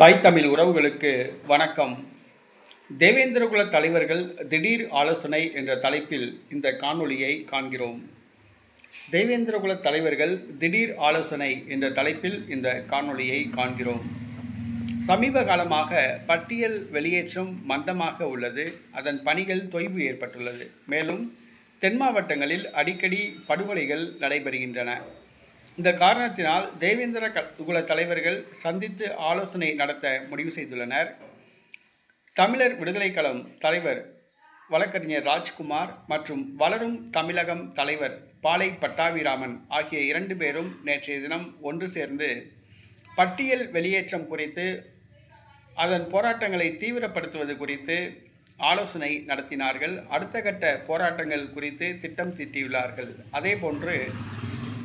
தாய் தமிழ் உறவுகளுக்கு வணக்கம். தேவேந்திரகுல தலைவர்கள் திடீர் ஆலோசனை என்ற தலைப்பில் இந்த காணொளியை காண்கிறோம். தேவேந்திரகுல தலைவர்கள் திடீர் ஆலோசனை என்ற தலைப்பில் இந்த காணொளியை காண்கிறோம். சமீப காலமாக பட்டியல் வெளியேற்றம் மந்தமாக உள்ளது. அதன் பணிகள் தொய்வு ஏற்பட்டுள்ளது. மேலும் தென் மாவட்டங்களில் அடிக்கடி படுகொலைகள் நடைபெறுகின்றன. இந்த காரணத்தினால் தேவேந்திர க- குல தலைவர்கள் சந்தித்து ஆலோசனை நடத்த முடிவு செய்துள்ளனர். தமிழர் விடுதலைக்களம் தலைவர் வழக்கறிஞர் ராஜ்குமார் மற்றும் வளரும் தமிழகம் தலைவர் பாலை பட்டாபிராமன் ஆகிய இரண்டு பேரும் நேற்றைய தினம் ஒன்று சேர்ந்து பட்டியல் வெளியேற்றம் குறித்து அதன் போராட்டங்களை தீவிரப்படுத்துவது குறித்து ஆலோசனை நடத்தினார்கள். அடுத்த கட்ட போராட்டங்கள் குறித்து திட்டம் தீட்டியுள்ளார்கள். அதேபோன்று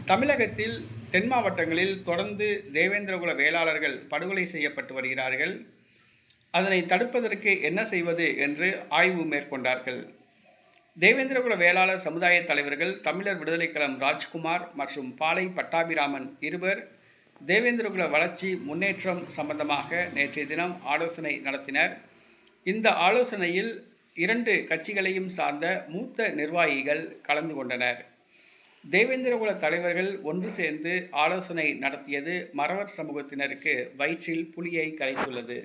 தமிழகத்தில் தென் மாவட்டங்களில் தொடர்ந்து தேவேந்திரகுல வேளாளர்கள் படுகொலை செய்யப்பட்டு வருகிறார்கள். அதனை தடுப்பதற்கு என்ன செய்வது என்று ஆய்வு மேற்கொண்டார்கள். தேவேந்திரகுல வேளாளர் சமுதாய தலைவர்கள் தமிழர் விடுதலைக்களம் ராஜ்குமார் மற்றும் பாலை பட்டாபிராமன் இருவர் தேவேந்திரகுல வளர்ச்சி முன்னேற்றம் சம்பந்தமாக நேற்றைய தினம் ஆலோசனை நடத்தினர். இந்த ஆலோசனையில் இரண்டு கட்சிகளையும் சார்ந்த மூத்த நிர்வாகிகள் கலந்து கொண்டனர். தேவேந்திரகுல தலைவர்கள் ஒன்று சேர்ந்து ஆலோசனை நடத்தியது மறவர் சமூகத்தினருக்கு வயிற்றில் புலியை கரைத்துள்ளது.